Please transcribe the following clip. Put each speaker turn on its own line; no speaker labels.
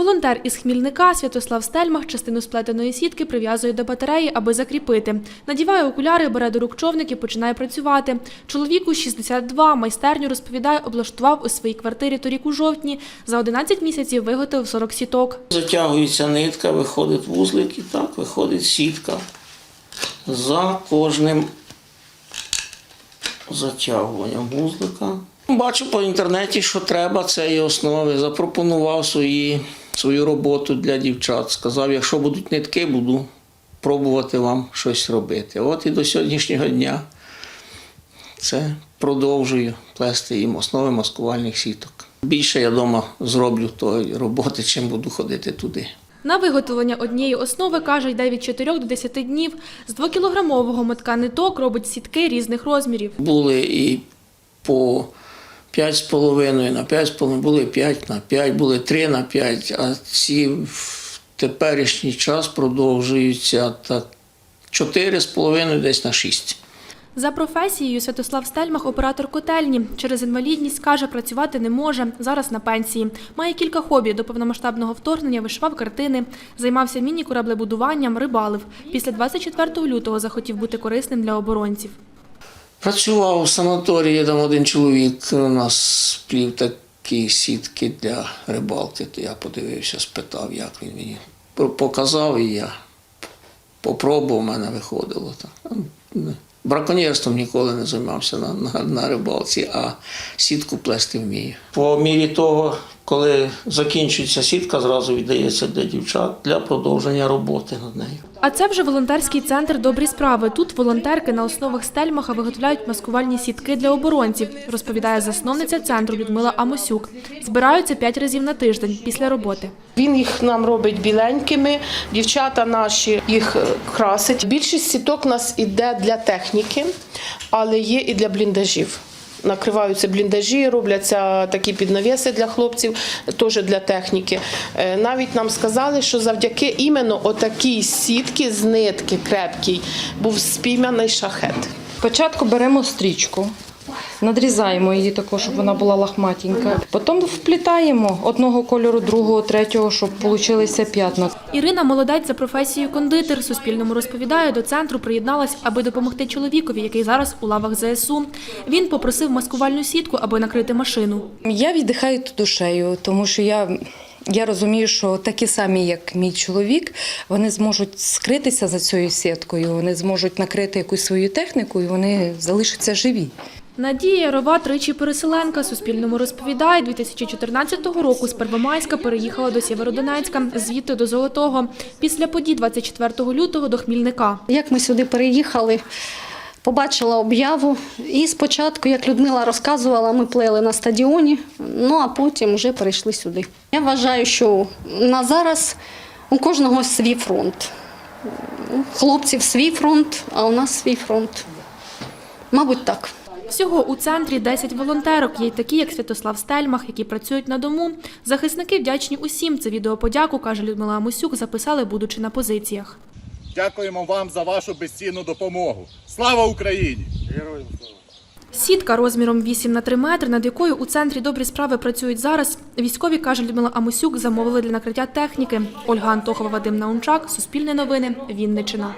Волонтер із Хмільника Святослав Стельмах частину сплетеної сітки прив'язує до батареї, аби закріпити. Надіває окуляри, бере до рук човник і починає працювати. Чоловіку 62, майстерню, розповідає, облаштував у своїй квартирі торік у жовтні. За 11 місяців виготовив 40 сіток.
Затягується нитка, виходить вузлик і так виходить сітка. За кожним затягуванням вузлика. Бачу по інтернеті, що треба цієї основи. Запропонував свої, свою роботу для дівчат. Сказав, якщо будуть нитки, буду пробувати вам щось робити. От і до сьогоднішнього дня це продовжую плести їм основи маскувальних сіток. Більше я вдома зроблю тої роботи, чим буду ходити туди.
На виготовлення однієї основи, каже, йде від 4 до 10 днів. З 2-кілограмового мотка ниток робить сітки різних розмірів.
Були і по 5,5 на 5,5, були 5 на 5, були 3 на 5, а ці в теперішній час продовжуються так 4,5 десь на 6.
За професією Святослав Стельмах – оператор котельні. Через інвалідність, каже, працювати не може. Зараз на пенсії. Має кілька хобі. До повномасштабного вторгнення вишивав картини, займався міні-кораблебудуванням, рибалив. Після 24 лютого захотів бути корисним для оборонців.
Працював у санаторії, там один чоловік у нас сплів такі сітки для рибалки. То я подивився, спитав, як він мені показав, і я попробував, у мене виходило. Так. Ну, Браконьєрством ніколи не займався на, на, на рибалці, а сітку плести вмію. По мірі того, коли закінчується сітка, зразу віддається для дівчат для продовження роботи над нею.
А це вже волонтерський центр «Добрі справи». Тут волонтерки на основах Стельмаха виготовляють маскувальні сітки для оборонців, розповідає засновниця центру Людмила Амосюк. Збираються п'ять разів на тиждень після роботи.
Він їх нам робить біленькими, дівчата наші їх е, красять. Більшість сіток у нас іде для техніки, але є і для бліндажів. Накриваються бліндажі, робляться такі піднавіси для хлопців, теж для техніки. Е, Навіть нам сказали, що завдяки іменно отакій сітки з нитки крепкій був спійманий шахет.
Спочатку беремо стрічку, надрізаємо її також, щоб вона була лахматенька. Потім вплітаємо одного кольору, другого, третього, щоб получилися п'ятна.
Ірина Молодець за професією кондитер. Суспільному розповідає, до центру приєдналась, аби допомогти чоловікові, який зараз у лавах ЗСУ. Він попросив маскувальну сітку, аби накрити машину.
Я віддихаю тут душею, тому що я. Я розумію, що такі самі, як мій чоловік, вони зможуть скритися за цією сіткою, вони зможуть накрити якусь свою техніку і вони залишаться живі.
Надія Ярова тричі переселенка. Суспільному розповідає, 2014 року з Первомайська переїхала до Сєвєродонецька, звідти до Золотого. Після подій 24 лютого до Хмільника.
Як ми сюди переїхали, побачила об'яву. І спочатку, як Людмила розказувала, ми плели на стадіоні, ну а потім вже перейшли сюди. Я вважаю, що на зараз у кожного свій фронт. Хлопців свій фронт, а у нас свій фронт. Мабуть, так.
Всього у центрі 10 волонтерок. Є й такі, як Святослав Стельмах, які працюють на дому. Захисники вдячні усім. Це відеоподяку, каже Людмила Амусюк, записали, будучи на позиціях.
Дякуємо вам за вашу безцінну допомогу. Слава Україні!
Героям Сітка розміром 8 на 3 метри, над якою у центрі добрі справи працюють зараз. Військові, каже Людмила Амусюк, замовили для накриття техніки. Ольга Антохова, Вадим Наунчак, Суспільне новини, Вінниччина.